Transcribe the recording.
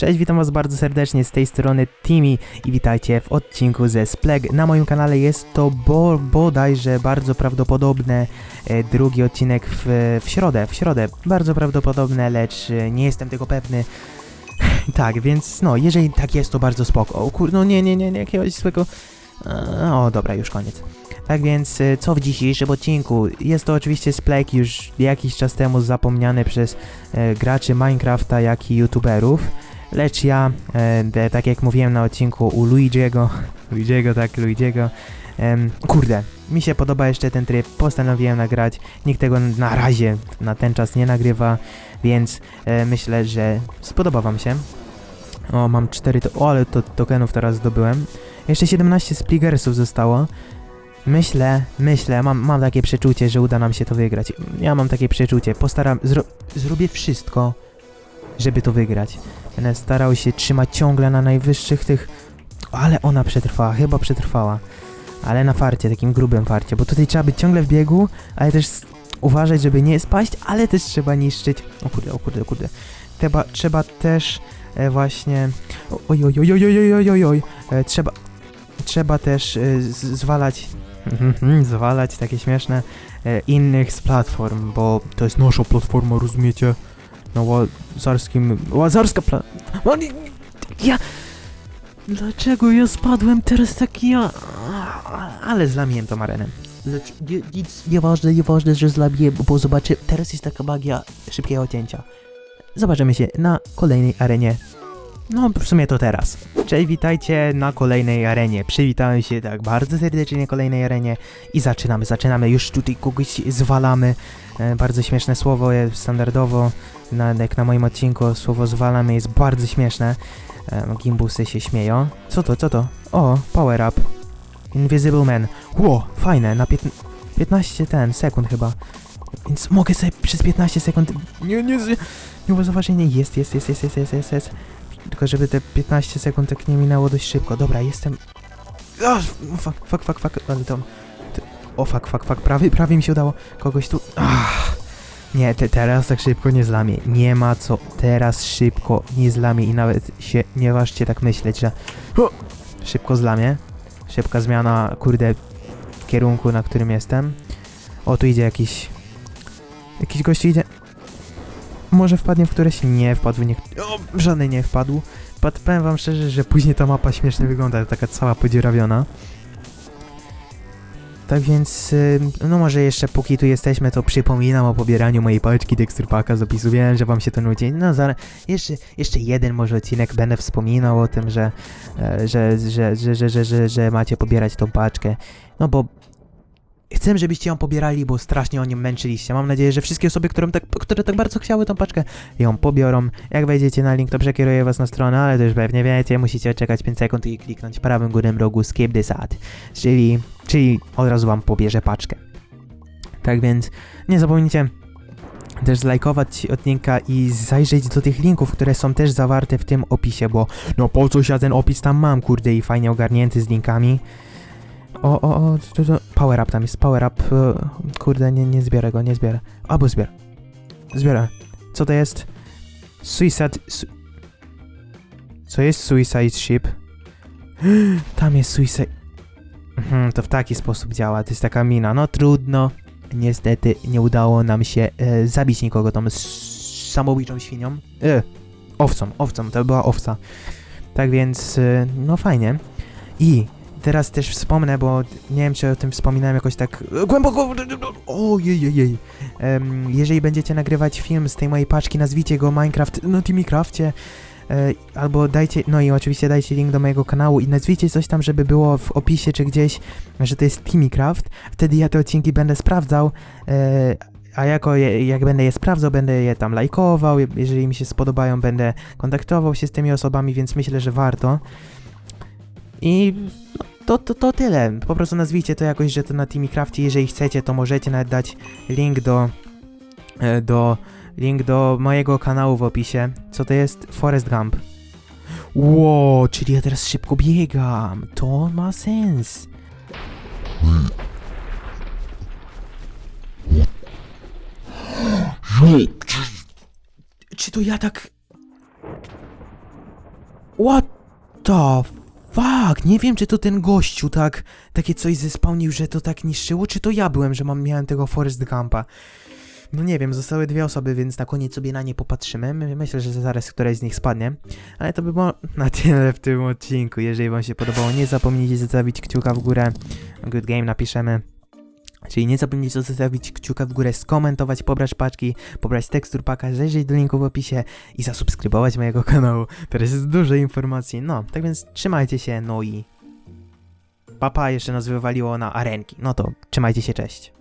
Cześć, witam was bardzo serdecznie z tej strony Timmy i witajcie w odcinku ze Spleg. Na moim kanale jest to bo, bodajże bardzo prawdopodobne e, drugi odcinek w, w środę, w środę. Bardzo prawdopodobne, lecz e, nie jestem tego pewny. tak, więc no, jeżeli tak jest, to bardzo spoko. O kur... no nie, nie, nie, nie, jakiegoś złego... O, dobra, już koniec. Tak więc, e, co w dzisiejszym odcinku? Jest to oczywiście Spleg już jakiś czas temu zapomniany przez e, graczy Minecrafta, jak i youtuberów. Lecz ja, e, tak jak mówiłem na odcinku u Luigiego, Luigiego, tak, Luigiego, kurde, mi się podoba jeszcze ten tryb, postanowiłem nagrać, nikt tego na razie, na ten czas nie nagrywa, więc e, myślę, że spodoba wam się. O, mam 4, to, o, ale to tokenów teraz zdobyłem. Jeszcze 17 spligersów zostało. Myślę, myślę, mam, mam takie przeczucie, że uda nam się to wygrać. Ja mam takie przeczucie, postaram, zro, zrobię wszystko, żeby to wygrać. Starał się trzymać ciągle na najwyższych tych... Ale ona przetrwała, chyba przetrwała. Ale na farcie, takim grubym farcie, bo tutaj trzeba być ciągle w biegu, ale też uważać, żeby nie spaść, ale też trzeba niszczyć... O kurde, o kurde, o kurde. Trzeba, trzeba też e, właśnie... Oj, oj, oj, oj, oj, oj, oj, oj. E, trzeba... Trzeba też e, zwalać... zwalać, takie śmieszne, e, innych z platform, bo to jest nasza platforma, rozumiecie? Na łazarskim... Łazarska pla... O, nie- nie- Ja... Dlaczego ja spadłem teraz taki ja... Ale zlamiłem tą arenę. Lecz nie, nic nieważne, nieważne, że zlamiłem, bo zobaczę, teraz jest taka magia szybkiego cięcia. Zobaczymy się na kolejnej arenie. No, w sumie to teraz. Cześć, witajcie na kolejnej arenie. Przywitałem się tak bardzo serdecznie na kolejnej arenie i zaczynamy, zaczynamy. Już tutaj kogoś zwalamy. E, bardzo śmieszne słowo, jest standardowo, jak na moim odcinku, słowo zwalamy jest bardzo śmieszne. E, gimbusy się śmieją. Co to, co to? O, power up. Invisible Man. Ło, fajne, na piętn- 15 ten, sekund chyba. Więc mogę sobie przez 15 sekund... Nie, nie, nie, nie zauważenie. Jest, jest, jest, jest, jest, jest, jest, jest. Tylko żeby te 15 sekund tak nie minęło dość szybko. Dobra, jestem... O, fuck, fuck, fuck, fuck, ale to... O, fuck, fuck, fuck, prawie, prawie mi się udało kogoś tu... Nie, te, teraz tak szybko nie zlamię. Nie ma co teraz szybko nie zlamię i nawet się nie ważcie tak myśleć, że szybko zlamię. Szybka zmiana, kurde, kierunku, na którym jestem. O, tu idzie jakiś... Jakiś gość idzie... Może wpadnie w któreś? Nie wpadł, nie... O, w żadnej nie wpadł. Pat, powiem wam szczerze, że później ta mapa śmiesznie wygląda, taka cała podziurawiona. Tak więc, no może jeszcze póki tu jesteśmy, to przypominam o pobieraniu mojej paczki Dexter Packa z opisu. Wiem, że wam się to nudzi. No zaraz, jeszcze, jeszcze jeden może odcinek będę wspominał o tym, że, e, że, że, że, że, że, że, że macie pobierać tą paczkę. No bo chcę, żebyście ją pobierali, bo strasznie o nią męczyliście. Mam nadzieję, że wszystkie osoby, którym tak, które tak bardzo chciały tą paczkę, ją pobiorą. Jak wejdziecie na link, to przekieruję was na stronę, ale to już pewnie wiecie, musicie czekać 5 sekund i kliknąć w prawym górnym rogu skip this ad, czyli, czyli od razu wam pobierze paczkę. Tak więc nie zapomnijcie też zlajkować odcinka i zajrzeć do tych linków, które są też zawarte w tym opisie, bo no po coś ja ten opis tam mam, kurde, i fajnie ogarnięty z linkami. O, o, o, to, to, power up tam jest, power up, e, kurde, nie, nie zbiorę go, nie zbiorę. Albo zbiorę. Zbiorę. Co to jest? Suicide... Su Co jest Suicide Ship? Tam jest Suicide... Mhm, to w taki sposób działa, to jest taka mina. No trudno. Niestety nie udało nam się e, zabić nikogo tą samobójczą świnią. E, owcą, owcą, to była owca. Tak więc, e, no fajnie. I teraz też wspomnę, bo nie wiem, czy o tym wspominałem jakoś tak głęboko. Ojej, jej, jej. Em, jeżeli będziecie nagrywać film z tej mojej paczki, nazwijcie go Minecraft na Teamcrafcie. E, albo dajcie, no i oczywiście dajcie link do mojego kanału i nazwijcie coś tam, żeby było w opisie czy gdzieś, że to jest Teamcraft. Wtedy ja te odcinki będę sprawdzał, e, a jako je, jak będę je sprawdzał, będę je tam lajkował, je- jeżeli mi się spodobają, będę kontaktował się z tymi osobami, więc myślę, że warto. I to, to, to tyle. Po prostu nazwijcie to jakoś, że to na Teamcrafcie. Jeżeli chcecie, to możecie nawet dać link do, e, do link do mojego kanału w opisie. Co to jest? Forest Gump. Wow, czyli ja teraz szybko biegam. To ma sens. Czy to ja tak... What the fuck? Nie wiem, czy to ten gościu tak, takie coś zespałnił, że to tak niszczyło, czy to ja byłem, że mam, miałem tego Forest Gumpa. No nie wiem, zostały dwie osoby, więc na koniec sobie na nie popatrzymy. My- Myślę, że zaraz któraś z nich spadnie. Ale to by było na tyle w tym odcinku. Jeżeli wam się podobało, nie zapomnijcie zostawić kciuka w górę. Good game napiszemy. Czyli nie zapomnijcie zostawić kciuka w górę, skomentować, pobrać paczki, pobrać tekstur paka, zajrzeć do linku w opisie i zasubskrybować mojego kanału. Teraz jest dużo informacji. No, tak więc trzymajcie się, no i... Papa jeszcze nas wywaliło na arenki. No to trzymajcie się, cześć.